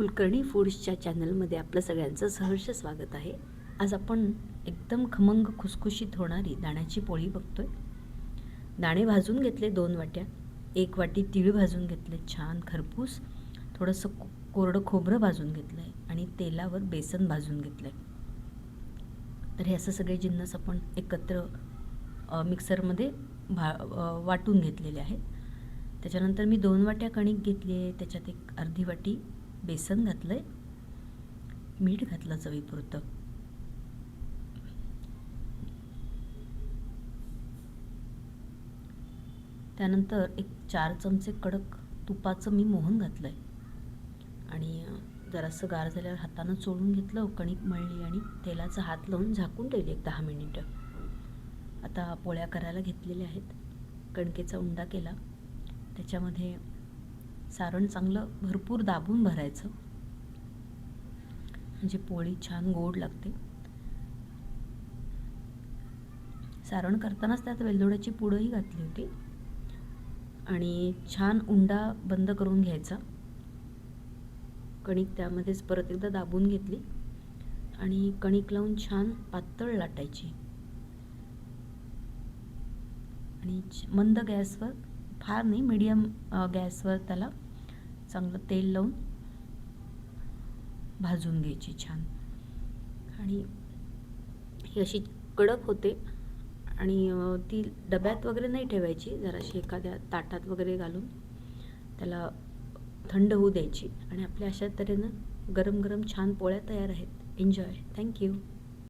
कुलकर्णी फूड्सच्या चॅनलमध्ये आपलं सगळ्यांचं सहर्ष स्वागत आहे. आज आपण एकदम खमंग खुसखुशीत होणारी दाण्याची पोळी बघतोय. दाणे भाजून घेतले दोन वाट्या. एक वाटी तीळ भाजून घेतले छान खरपूस. थोडंसं को- कोरडं खोबरं भाजून घेतलं आहे आणि तेलावर बेसन भाजून घेतलं आहे तर हे असं सगळे जिन्नस आपण एकत्र मिक्सरमध्ये भा वाटून घेतलेले आहेत. त्याच्यानंतर मी दोन वाट्या कणिक घेतली आहे. त्याच्यात एक अर्धी वाटी बेसन घातलं आहे मीठ घातलं चवीपुरतं. त्यानंतर एक चार चमचे कडक तुपाचं मी मोहन घातलं आहे आणि जरासं गार झाल्यावर हातानं चोळून घेतलं कणिक मळली आणि तेलाचा हात लावून झाकून ठेवली एक दहा मिनिटं. आता पोळ्या करायला घेतलेल्या आहेत. कणकेचा उंडा केला. त्याच्यामध्ये सारण चांगलं भरपूर दाबून भरायचं. म्हणजे पोळी छान गोड लागते. सारण करतानाच त्यात वेलदोड्याची पुडंही घातली होती. आणि छान उंडा बंद करून घ्यायचा. कणिक त्यामध्येच परत एकदा दाबून घेतली. आणि कणिक लावून छान पातळ लाटायची. आणि मंद गॅसवर फार नाही मीडियम गॅसवर त्याला चांगलं तेल लावून भाजून घ्यायची छान. आणि ही अशी कडक होते. आणि ती डब्यात वगैरे नाही ठेवायची जराशी एखाद्या ताटात वगैरे घालून त्याला थंड होऊ द्यायची. आणि आपल्या अशा तऱ्हेनं गरम गरम छान पोळ्या तयार आहेत. Enjoy thank you